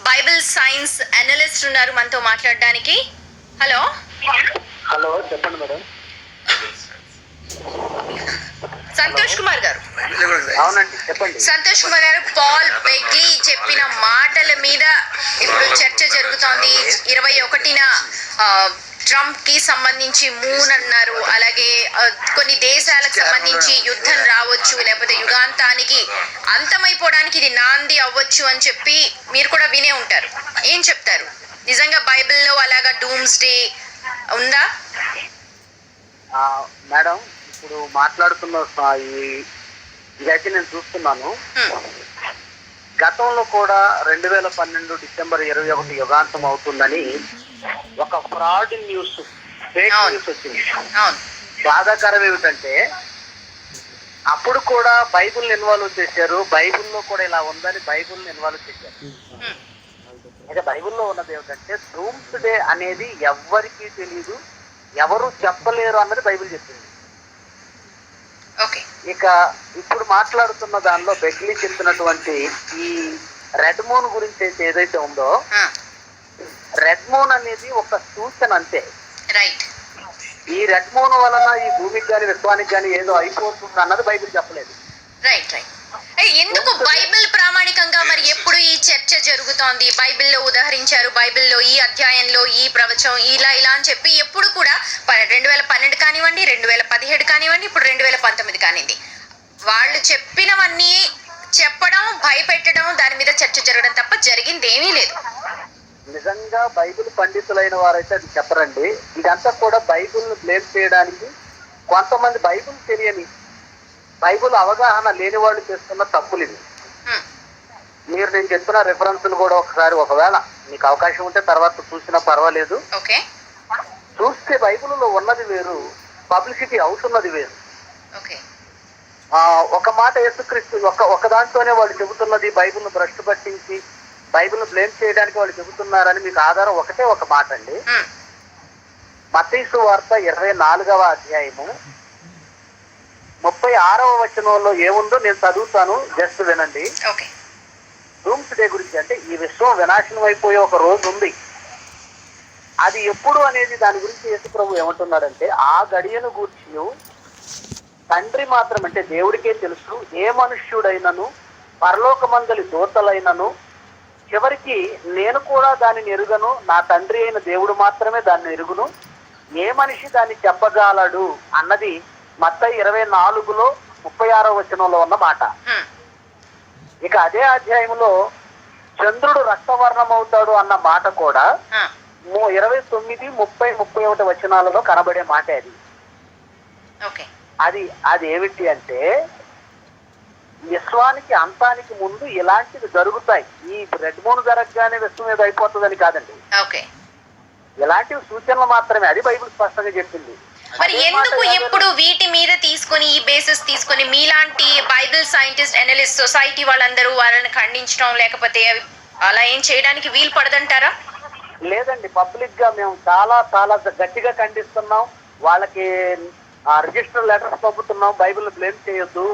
Bible science analyst ఉన్నారు మనతో మాట్లాడడానికి. హలో? హలో చెప్పండి మేడం. సంతోష్ కుమార్ గారు. అవునండి చెప్పండి. సంతోష్ కుమార్ గారు పాల్ బెగ్లీ చెప్పిన మాటల మీద ఇప్పుడు చర్చ జరుగుతోంది. ఇరవై ఒకటిన ట్రంప్కి సంబంధించి మూన్ అన్నారు. అలాగే కొన్ని దేశాలకు సంబంధించి యుద్ధం రావచ్చు లేకపోతే యుగాంతానికి అంతమైపోవడానికి ఇది నాంది అవ్వచ్చు అని చెప్పి మీరు కూడా వినే ఉంటారు. ఏం చెప్తారు? నిజంగా బైబిల్లో అలాగా డూమ్స్ డే ఉందా మేడం ఇప్పుడు మాట్లాడుతున్న ఇదైతే నేను చూస్తున్నాను. గతంలో కూడా రెండు వేల పన్నెండు డిసెంబర్ ఇరవై ఒకటి యుగాంతం అవుతుందని ఒక ఫ్రాడ్ న్యూస్ ఫేక్. న్యూస్ వచ్చింది. బాధాకరం ఏమిటంటే అప్పుడు కూడా బైబుల్ ఇన్వాల్వ్ చేశారు. బైబిల్లో కూడా ఇలా ఉందని బైబుల్ ఇన్వాల్వ్ చేశారు. అయితే బైబిల్లో ఉన్నది ఏమిటంటే డూమ్స్ డే అనేది ఎవ్వరికీ తెలియదు ఎవరు చెప్పలేరు అన్నది బైబిల్ చెప్పింది. ఇక ఇప్పుడు మాట్లాడుతున్న దానిలో బెగ్లీ చెప్పినటువంటి ఈ రెడ్ మూన్ గురించి అయితే ఏదైతే ఉందో రెడ్ మూన్ అనేది ఒక సూచన అంతే. రైట్ ఈ రెడ్ మూన్ వలన ఈ భూమికి కానీ విశ్వానికి కానీ ఏదో అయిపోతుంది అన్నది బైబిల్ చెప్పలేదు. రైట్ రైట్ ఎందుకు బైబిల్ ప్రామాణికంగా మరి ఎప్పుడు ఈ చర్చ జరుగుతోంది? బైబిల్లో ఉదాహరించారు బైబిల్లో ఈ అధ్యాయంలో ఈ ప్రవచనం ఇలా ఇలా అని చెప్పి ఎప్పుడు కూడా రెండు వేల పన్నెండు కానివ్వండి రెండు వేల పదిహేడు కానివ్వండి ఇప్పుడు రెండు వేల పంతొమ్మిది కానివ్వండి వాళ్ళు చెప్పినవన్నీ చెప్పడం భయపెట్టడం దాని మీద చర్చ జరగడం తప్ప జరిగింది ఏమీ లేదు. నిజంగా బైబిల్ పండితులైన వారైతే అది చెప్పరండి. ఇదంతా కూడా బైబిల్ బ్లేమ్ చేయడానికి కొంతమంది బైబిల్ తెలియని బైబిల్ అవగాహన లేని వాళ్ళు చేస్తున్న తప్పులు ఇవి. హ్మ్, మీరు నేను చెప్పిన రెఫరెన్స్లు కూడా ఒకసారి ఒకవేళ మీకు అవకాశం ఉంటే తర్వాత చూసినా పర్వాలేదు. చూస్తే బైబిల్లో ఉన్నది వేరు పబ్లిసిటీ అవుతున్నది వేరు. ఒక మాట యేసుక్రీస్తు ఒక ఒక దాంట్లోనే వాళ్ళు చెబుతున్నది బైబిల్ను భ్రష్టు పట్టించి బైబిల్ను బ్లేమ్ చేయడానికి వాళ్ళు చెబుతున్నారని మీకు ఆధారం ఒకటే ఒక మాట అండి. మతీసు వార్త ఇరవై నాలుగవ అధ్యాయము. ముప్పై ఆరవ వచనంలో ఏముందో నేను చదువుతాను జస్ట్ వినండి. డూమ్స్ డే గురించి అంటే ఈ విశ్వం వినాశనం అయిపోయే ఒక రోజు ఉంది. అది ఎప్పుడు అనేది దాని గురించి యేసు ప్రభు ఏమంటున్నాడంటే ఆ గడియను గూర్చి తండ్రి మాత్రం అంటే దేవుడికే తెలుసు ఏ మనుష్యుడైనను పరలోకమందలి దూతలైనను చివరికి నేను కూడా దానిని ఎరుగను నా తండ్రి అయిన దేవుడు మాత్రమే దాన్ని ఎరుగును. ఏ మనిషి దాన్ని చెప్పగలడు అన్నది మత్త ఇరవై నాలుగులో ముప్పై ఆరో వచనంలో ఉన్న మాట. ఇక అదే అధ్యాయంలో చంద్రుడు రక్తవర్ణం అవుతాడు అన్న మాట కూడా ఇరవై తొమ్మిది ముప్పై ముప్పై ఒకటి వచనాలలో కనబడే మాట అది. అది అది ఏమిటి అంటే విశ్వానికి అంతానికి ముందు ఇలాంటివి జరుగుతాయి. ఈ రెడ్ మూన్ జరగగానే విశ్వం మీద అయిపోతుందని కాదండి. ఓకే. ఇలాంటివి సూచనలు మాత్రమే. అది బైబిల్ స్పష్టంగా చెప్పింది. మరి ఎందుకు ఎప్పుడు వీటి మీద తీసుకొని ఈ బేసిస్ తీసుకొని మీలాంటి బైబిల్ సైంటిస్ట్ అనలిస్ట్ సొసైటీ వాళ్ళందరూ వాళ్ళని ఖండించడం లేకపోతే అలా ఏం చేయడానికి వీలు పడదంటారా? లేదండి. పబ్లిక్గా మేము చాలా చాలా గట్టిగా ఖండిస్తున్నాం. వాళ్ళకి రిజిస్టర్ లెటర్స్ పంపుతున్నాం. బైబిల్ బ్లేమ్ చేయొద్దు.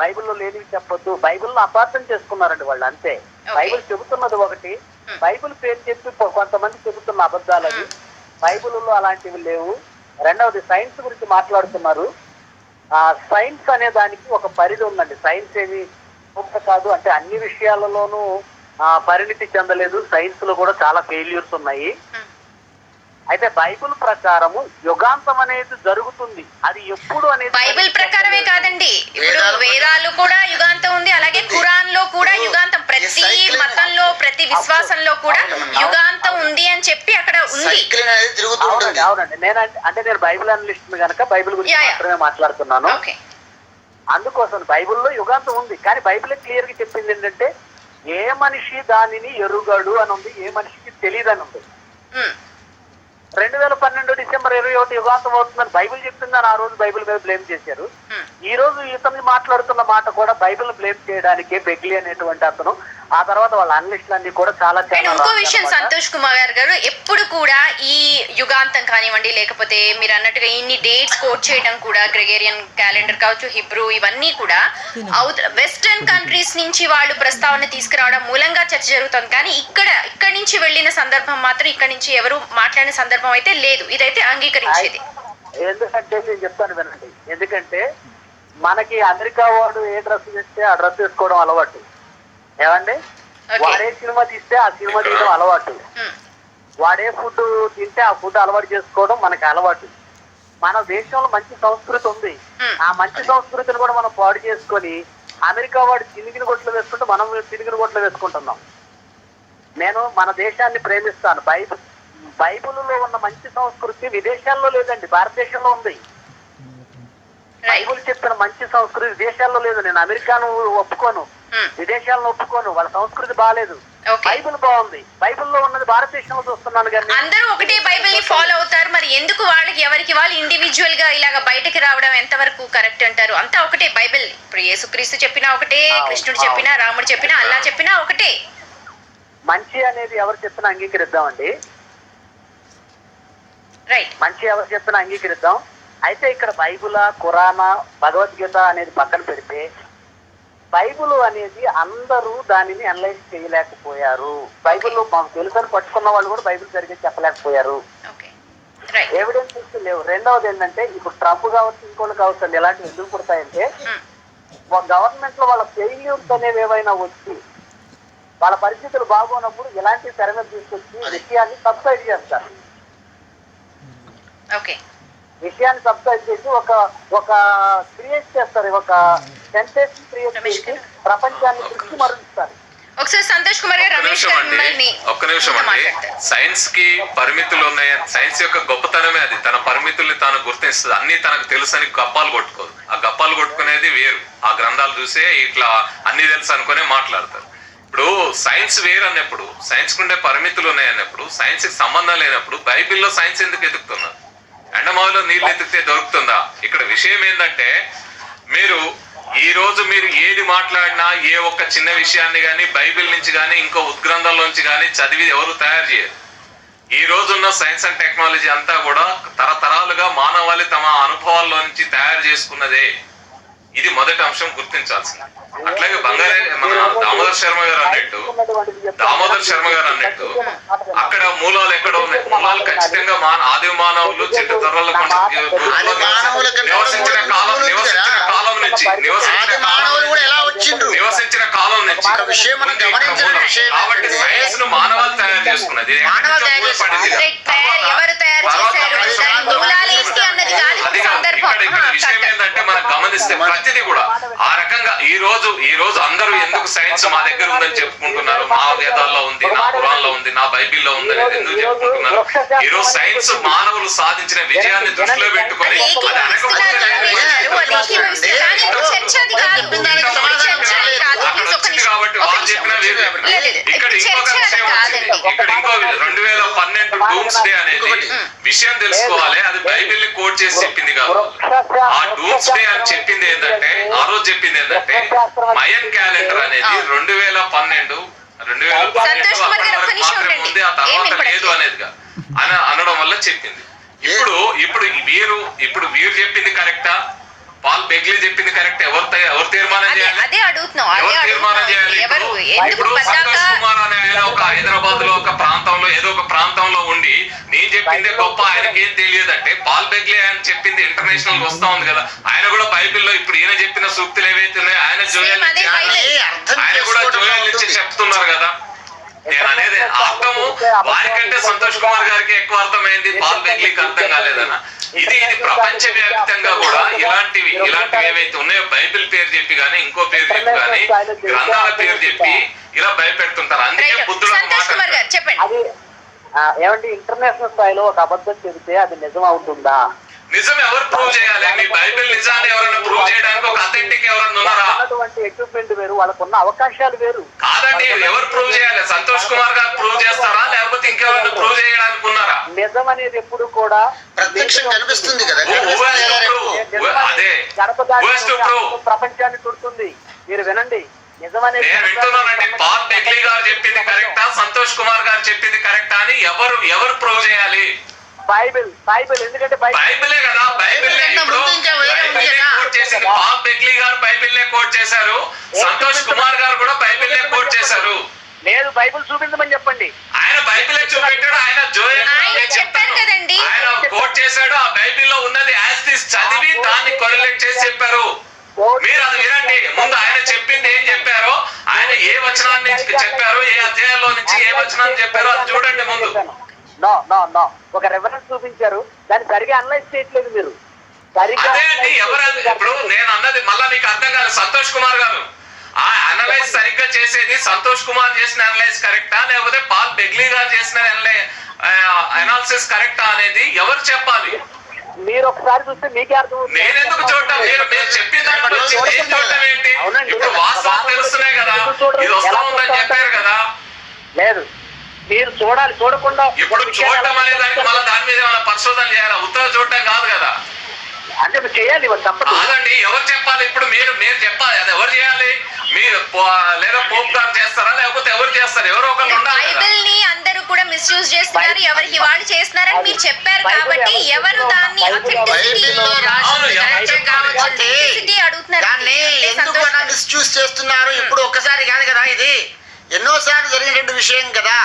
బైబిల్లో లేనివి చెప్పొద్దు. బైబిల్లో అపార్థం చేసుకున్నారండి వాళ్ళు అంతే. బైబిల్ చెబుతున్నది ఒకటి. బైబిల్ పేరు చెప్పి కొంతమంది చెబుతున్న అబద్ధాలు అవి. బైబిల్లో అలాంటివి లేవు. రెండవది సైన్స్ గురించి మాట్లాడుతున్నారు. ఆ సైన్స్ అనే దానికి ఒక పరిధి ఉందండి. సైన్స్ ఏమి గొప్ప కాదు. అంటే అన్ని విషయాలలోనూ ఆ, పరిణితి చెందలేదు. సైన్స్లో కూడా చాలా ఫెయిల్యూర్స్ ఉన్నాయి. అయితే బైబిల్ ప్రకారము యుగాంతం అనేది జరుగుతుంది. అది ఎప్పుడు అనేది బైబిల్ ప్రకారమే కాదండి. ఇప్పుడు వేదాలు కూడా- యుగాంతం ఉంది. అలాగే ఖురాన్లో కూడా యుగాంతం. ప్రతి మతంలో ప్రతి విశ్వాసంలో కూడా యుగాంతం ఉంది అని చెప్పి అక్కడ ఉంది. సైకిల్ అనేది తిరుగుతూ అవునండి నేను అంటే- నేను బైబిల్ అనలిస్ట్ కనుక బైబిల్ గురించి. మాత్రమే మాట్లాడుతున్నాను. ఓకే. అందుకోసం బైబిల్లో యుగాంతం ఉంది. కానీ బైబిల్ క్లియర్గా చెప్పింది ఏంటంటే ఏ మనిషి దానిని ఎరుగడు అని ఉంది ఏ మనిషికి తెలియదు అని ఉంది. రెండు వేల పన్నెండు డిసెంబర్ ఇరవై ఒకటి యుగాంతం అవుతుందని బైబిల్ చెప్తుందని ఆ రోజు బైబిల్ మీద బ్లేమ్ చేశారు. ఈ రోజు ఇతను మాట్లాడుతున్న మాట కూడా బైబిల్ బ్లేమ్ చేయడానికే బెగ్లీ అనేటువంటి అతను ఆ తర్వాత వాళ్ళ అనలిస్టులు అన్ని కూడా చాలా ఇంకో విషయం. సంతోష్ కుమార్ గారు ఎప్పుడు కూడా ఈ యుగాంతం కానివ్వండి లేకపోతే మీరు అన్నట్టుగా ఇన్ని డేట్స్ కోట్ చేయడం కూడా గ్రెగేరియన్ క్యాలెండర్ కావచ్చు హిబ్రూ ఇవన్నీ కూడా అవుత వెస్టర్న్ కంట్రీస్ నుంచి వాళ్ళు ప్రస్తావన తీసుకురావడం మూలంగా చర్చ జరుగుతుంది. కానీ ఇక్కడ ఇక్కడి నుంచి వెళ్ళిన సందర్భం మాత్రం ఇక్కడి నుంచి ఎవరు మాట్లాడిన సందర్భం అయితే లేదు. ఇదైతే అంగీకరించేది. ఎందుకంటే నేను చెప్తాను వినండి. ఎందుకంటే మనకి అమెరికా వాడు ఏ డ్రెస్ తెస్తే ఆ డ్రెస్ వేసుకోవడం అలవాటు. ఏమండి. వాడే సినిమా తీస్తే ఆ సినిమా తీయడం అలవాటు. వాడే ఫుడ్ తింటే ఆ ఫుడ్ అలవాటు చేసుకోవడం మనకి అలవాటు. మన దేశంలో మంచి సంస్కృతి ఉంది. ఆ మంచి సంస్కృతిని కూడా మనం పాడు చేసుకొని అమెరికా వాడు చినిగిన గొట్లు వేసుకుంటే మనం చినిగిన గొట్లు వేసుకుంటున్నాం. నేను మన దేశాన్ని ప్రేమిస్తాను. బైబిల్ బైబిల్లో ఉన్న మంచి సంస్కృతి విదేశాల్లో లేదండి భారతదేశంలో ఉంది. బైబిల్ చెప్పిన మంచి సంస్కృతి విదేశాల్లో లేదు. నేను అమెరికాను ఒప్పుకోను. విదేశాలను ఒప్పుకోను. వాళ్ళ సంస్కృతి బాగాలేదు బైబిల్ బాగుంది. బైబిల్లో ఉన్నది భారతదేశంలో చూస్తున్నాను కానీ అందరూ ఒకటే బైబిల్ని ఫాలో అవుతారు. మరి ఎందుకు వాళ్ళకి ఎవరికి వాళ్ళు ఇండివిజువల్గా ఇలాగ బయటకి రావడం ఎంతవరకు కరెక్ట్ అంటారు? అంతా ఒకటే బైబిల్. ఇప్పుడు యేసుక్రీస్తు చెప్పినా ఒకటే అవును, కృష్ణుడు. చెప్పినా రాముడు చెప్పినా అల్లా చెప్పినా ఒకటే. మంచి అనేది ఎవరు చెప్పినా అంగీకరిద్దామండి. రైట్ మంచి ఎవరు చెప్పినా అంగీకరిద్దాం. అయితే ఇక్కడ బైబుల్ ఖురానా భగవద్గీత అనేది పక్కన పెడితే బైబుల్ అనేది అందరూ దానిని అనలైజ్ చేయలేకపోయారు. బైబిల్ మాకు తెలుసని పట్టుకున్న వాళ్ళు కూడా బైబిల్ సరిగ్గా చెప్పలేకపోయారు. ఎవిడెన్సెస్ లేవు. రెండవది ఏంటంటే ఇప్పుడు ట్రంప్ కావచ్చు ఇంకోళ్ళు కావచ్చు అండి ఎలాంటివి ఎందుకు పుడతాయంటే గవర్నమెంట్లో వాళ్ళ ఫెయిల్యూర్స్ అనేవి ఏవైనా వచ్చి వాళ్ళ పరిస్థితులు బాగోనప్పుడు ఇలాంటి తెర మీద తీసుకొచ్చి విషయాన్ని సబ్సైడ్ చేస్తారు. ఓకే విషయాన్ని సబ్సైడ్ చేసి ఒక ఒక క్రియేట్ చేస్తారు. ఒక సెన్సేషన్ క్రియేట్ రమేష్ చేసి గారు. ప్రపంచాన్ని దృష్టి మరలిస్తారు ఒకసారి సంతోష్ కుమార్ గారు రమేష్ ఒక్క నిమిషం అండి. సైన్స్కి పరిమితులు ఉన్నాయి? సైన్స్ యొక్క గొప్పతనమే అది. తన పరిమితుల్ని తాను గుర్తిస్తుంది. అన్ని తనకు తెలుసు అని గప్పాలు కొట్టుకోదు. ఆ గప్పాలు కొట్టుకునేది వేరు. ఆ గ్రంథాలు చూసే ఇట్లా అన్ని తెలుసు అనుకునే మాట్లాడతారు. ఇప్పుడు సైన్స్ వేరు అన్నప్పుడు సైన్స్ కుండే పరిమితులు ఉన్నాయి అన్నప్పుడు సైన్స్కి సంబంధం లేనప్పుడు బైబిల్లో సైన్స్ ఎందుకు ఎదుగుతున్నారు? ఎండమావిలో నీళ్ళు ఎత్తితే దొరుకుతుందా? ఇక్కడ విషయం ఏంటంటే మీరు ఈ రోజు మీరు ఏది మాట్లాడినా ఏ ఒక్క చిన్న విషయాన్ని కానీ బైబిల్ నుంచి కానీ ఇంకో ఉద్గ్రంథంలోంచి కానీ చదివి ఎవరు తయారు చేయరు. ఈ రోజున్న సైన్స్ అండ్ టెక్నాలజీ అంతా కూడా తరతరాలుగా మానవాళి తమ అనుభవాల్లో నుంచి తయారు చేసుకున్నదే. ఇది మొదటి అంశం గుర్తించాల్సింది. అట్లాగే బంగారే మన దామోదర్ శర్మ గారు అన్నట్టు దామోదర్ శర్మ గారు అన్నట్టు అక్కడ మూలాలు ఎక్కడ ఉన్నాయి. మూలాలు ఖచ్చితంగా మా ఆది మానవులు చెట్టు కంటే నివసించిన కాలం నివసించిన కాలం నుంచి నివసించిన నివసించిన ఒక విషయం మనం ఉంది ఇక్కడ గమనించిన మూలం. విషయం కాబట్టి ఏంటంటే సైన్స్ను మానవాలు తయారు చేసుకున్నది మానవాలు తయారు ఎవరు చేశారు మూలాలు ఏంటి అన్నది కాదు. సందర్భం విషయం. ఏంటంటే మనం గమనిస్తే ప్రతిదీ కూడా ఆ రకంగా ఈ రోజు ఈ రోజు అందరూ ఎందుకు సైన్స్ మా దగ్గర ఉందని చెప్పుకుంటున్నారు? మా వేదాల్లో ఉంది నా పురాణంలో ఉంది నా బైబిల్లో ఉంది అనేది ఎందుకు చెప్పుకుంటున్నారు? ఈ రోజు సైన్స్ మానవులు సాధించిన విజయాన్ని దృష్టిలో పెట్టుకొని కాబట్టి వాళ్ళు. చెప్పినా. ఇక్కడ ఇంకొక విషయం వచ్చింది. ఇక్కడ ఇంకో రెండు వేల డూమ్స్ డే అనేది విషయం తెలుసుకోవాలి. అది బైబిల్ని కోట్ చేసి చెప్పింది కాదు. ఆ డూమ్స్ డే అని చెప్పింది ఏంటంటే ఆ రోజు చెప్పింది ఏంటంటే మయన్ క్యాలెండర్ అనేది రెండు వేల పన్నెండు రెండు వేల పన్నెండు మాత్రమే. ఉంది ఆ తర్వాత. లేదు అనేదిగా అని అనడం వల్ల చెప్పింది. ఇప్పుడు ఇప్పుడు వీరు ఇప్పుడు వీరు చెప్పింది కరెక్టా పాల్ బెగ్లీ చెప్పింది కరెక్ట్. ఎవరు ఎవరు తీర్మానం అదే చేయాలి? అదే అడుగుతున్నాం ఎవరు తీర్మానం చేయాలి? ఇప్పుడు? సంతోష్ కుమార్ అనే ఆయన ఒక హైదరాబాద్లో ఒక ప్రాంతంలో ఏదో ఒక ప్రాంతంలో ఉండి నేను చెప్పిందే గొప్ప ఆయనకి ఏం తెలియదు అంటే పాల్ బెగ్లీ ఆయన చెప్పింది ఇంటర్నేషనల్ వస్తా ఉంది కదా. ఆయన కూడా బైబిల్లో ఇప్పుడు ఈయన చెప్పిన సూక్తులు ఏవైతే ఉన్నాయో ఆయన జోయల్ ఆయన కూడా జోయల్. చెప్తున్నారు కదా. నేను అనేది అర్థము వారికంటే సంతోష్ కుమార్ గారికి ఎక్కువ అర్థమైంది పాల్ బెగ్లీకి అర్థం కాలేదన్న. ఇది ఇది ప్రపంచ వ్యాప్తంగా కూడా ఇలాంటివి ఇలాంటివి ఏవైతే ఉన్నాయో బైబిల్ పేరు చెప్పి గానీ ఇంకో పేరు చెప్పి గానీ గ్రంథాల పేరు చెప్పి ఇలా భయపెడుతుంటారు. అందుకే బుద్ధుడు. చెప్పండి. ఏమండి ఇంటర్నేషనల్ స్థాయిలో ఒక అబద్ధం చెబితే అది నిజం అవుతుందా నిజం ఎవరు ప్రూవ్ చేయాలి ఎక్విప్మెంట్ వేరు వాళ్ళకున్న అవకాశాలు వేరు. కాదండి ఎవరు ప్రూవ్ చేయాలి? సంతోష్ కుమార్ గారు ప్రూవ్ చేస్తారా? లేకపోతే ఇంకెవరైనా ప్రూవ్ చేయడానికి ఉన్నారా నిజం అనేది ఎప్పుడు కూడా ప్రత్యక్షం కనిపిస్తుంది కదా? ప్రపంచాన్ని చుడుతుంది. మీరు వినండి. వింటున్నానండి. పాల్ బెగ్లీ గారు చెప్పింది కరెక్టా? సంతోష్ కుమార్ గారు చెప్పింది కరెక్టా అని ఎవరు ఎవరు ప్రూవ్ చేయాలి? బైబిల్ బైబిల్ ఎందుకంటే బైబిల్ బైబిలే కదా బైబిల్. కోట్ చేసింది గారు బైబిల్నే కోట్ చేశారు. సంతోష్ కుమార్ గారు కూడా బైబిల్నే కోట్ చేశారు. లేదు బైబిల్ చూపించమని చెప్పండి. ఆయన బైబిలే చూపెట్టాడు ఆయన నేను చెప్తాను. కదండి. ఆయన కోట్ చేశాడు ఆ బైబిల్లో ఉన్నది యాజ్ దిస్ చదివి దాన్ని కొరిలేట్ చేసి చెప్పారు. మీరు అది వినండి. ముందు ఆయన చెప్పింది ఏం చెప్పారో ఆయన ఏ వచనాన్ని చెప్పారో ఏ అధ్యాయంలో నుంచి ఏ వచనాన్ని చెప్పారో అది చూడండి ముందు. నో నో నో ఒక రెఫరెన్స్ చూపించారు. దాన్ని సరిగా అనలైజ్ చేయట్లేదు మీరు. ఎవరు ఇప్పుడు నేను అన్నది మళ్ళా మీకు అర్థం కాదు సంతోష్ కుమార్ గారు. ఆ అనలైజ్ సరిగ్గా చేసేది సంతోష్ కుమార్ చేసిన అనలైజ్ కరెక్టా లేకపోతే పాల్ బెగ్లీ గారు చేసిన అనాలిసిస్ కరెక్టా అనేది ఎవరు చెప్పాలి? మీరు ఒకసారి చూస్తే మీకే అర్థం నేనెందుకు చూడటం? మీరు మీరు చెప్పిన దాంట్లో నేను చూడటం ఏంటి. ఇప్పుడు వాస్తవాలు తెలుస్తున్నాయి కదా. ఇది వస్తా ఉందని చెప్పారు కదా. లేదు. మీరు చూడాలి చూడకుండా ఇప్పుడు చూడటం అనే దానికి మళ్ళీ దాని మీద ఏమైనా పరిశోధన చేయాలా? ఉత్తర చూడటం కాదు కదా. అంటే చేయాలి తప్పదు. కాదండి ఎవరు చెప్పాలి? ఇప్పుడు మీరు మీరు చెప్పాలి. అది ఎవరు చేయాలి? మీరు లేదా పోప్ గారు చేస్తారా? లేకపోతే ఎవరు చేస్తారు? ఎవరో ఒకరు ఉండాలి బైబిల్ని అందరూ కూడా మిస్యూజ్ చేస్తున్నారు. ఎవరికి వాళ్ళు చేస్తున్నారని మీరు చెప్పారు కాబట్టి ఎవరు దాన్ని అడుగుతున్నారు. దాన్ని ఎందుకు. మిస్యూజ్ చేస్తున్నారు? ఇప్పుడు ఒక్కసారి కాదు కదా ఇది. ఎన్నోసార్లు జరిగినటువంటి విషయం కదా.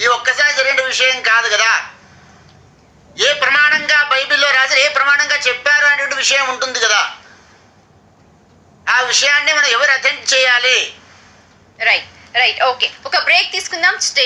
ఈ ఒక్కసారి జరిగిన విషయం కాదు కదా. ఏ ప్రమాణంగా బైబిల్లో రాశారు ఏ ప్రమాణంగా చెప్పారు అనేటువంటి విషయం ఉంటుంది కదా. ఆ విషయాన్ని మనం ఎవరు అటెండ్ చేయాలి? రైట్ రైట్ ఓకే ఒక బ్రేక్ తీసుకుందాం స్టే